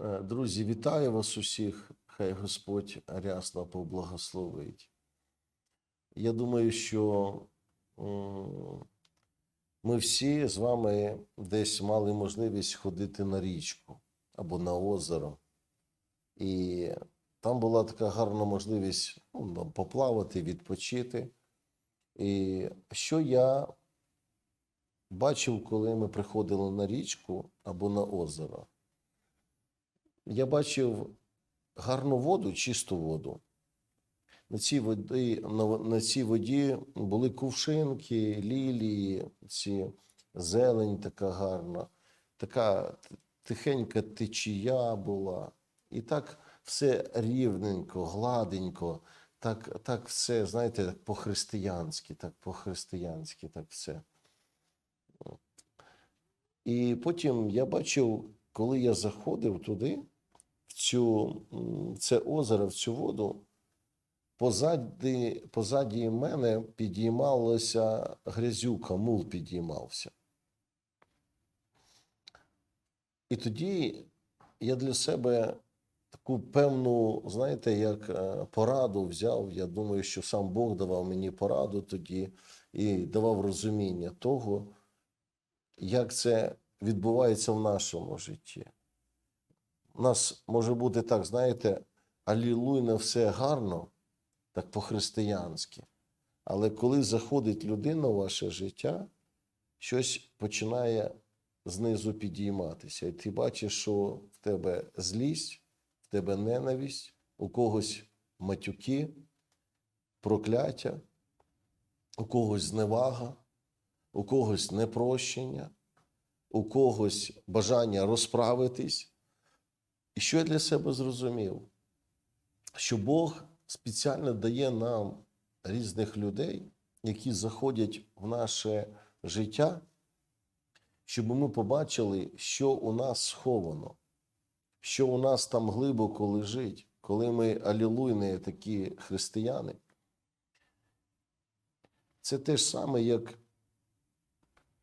Е, Друзі, вітаю вас усіх. Хай Господь рясно поблагословить. Я думаю, що ми всі з вами десь мали можливість ходити на річку або на озеро. І там була така гарна можливість ну, поплавати, відпочити. І що я бачив, коли ми приходили на річку або на озеро? Я бачив гарну воду, чисту воду. На цій воді, на, на цій воді були кувшинки, лілії, ці зелень така гарна, така тихенька течія була. І так все рівненько, гладенько, так, так все, знаєте, так по-християнськи, так по-християнськи, так все. І потім я бачив, коли я заходив туди, цю, це озеро, в цю воду, позаді, позаді мене підіймалася грязюка, мул підіймався. І тоді я для себе таку певну, знаєте, як е, пораду взяв. Я думаю, що сам Бог давав мені пораду тоді і давав розуміння того, як це відбувається в нашому житті. У нас може бути так, знаєте, алілуйне все гарно, так по-християнськи. Але коли заходить людина в ваше життя, щось починає знизу підійматися. І ти бачиш, що в тебе злість, в тебе ненависть, у когось матюки, прокляття, у когось зневага, у когось непрощення, у когось бажання розправитись. І що я для себе зрозумів? Що Бог спеціально дає нам різних людей, які заходять в наше життя, щоб ми побачили, що у нас сховано, що у нас там глибоко лежить, коли ми алілуйні такі християни. Це те ж саме, як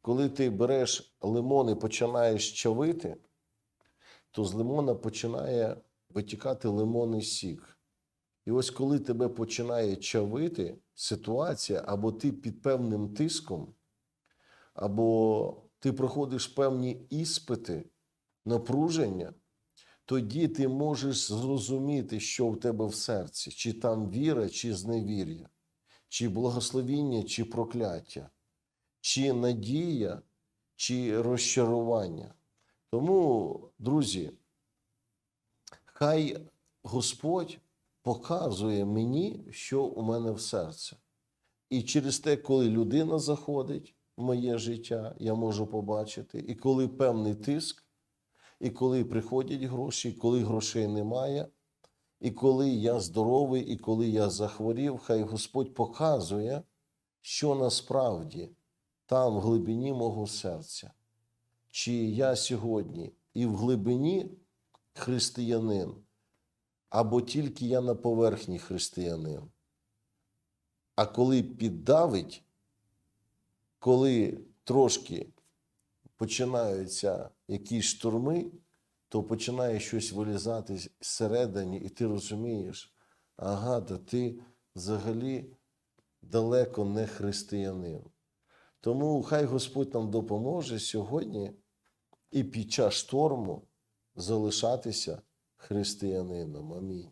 коли ти береш лимон і починаєш чавити, то з лимона починає витікати лимонний сік. І ось коли тебе починає чавити ситуація, або ти під певним тиском, або ти проходиш певні іспити, напруження, тоді ти можеш зрозуміти, що в тебе в серці, чи там віра, чи зневір'я, чи благословіння, чи прокляття, чи надія, чи розчарування. Тому, друзі, хай Господь показує мені, що у мене в серці. І через те, коли людина заходить в моє життя, я можу побачити, і коли певний тиск, і коли приходять гроші, і коли грошей немає, і коли я здоровий, і коли я захворів, хай Господь показує, що насправді там, в глибині мого серця. Чи я сьогодні і в глибині християнин, або тільки я на поверхні християнин. А коли піддавить, коли трошки починаються якісь штурми, то починає щось вилізати зсередині, і ти розумієш, ага, да ти взагалі далеко не християнин. Тому хай Господь нам допоможе сьогодні і під час шторму залишатися християнином. Амінь.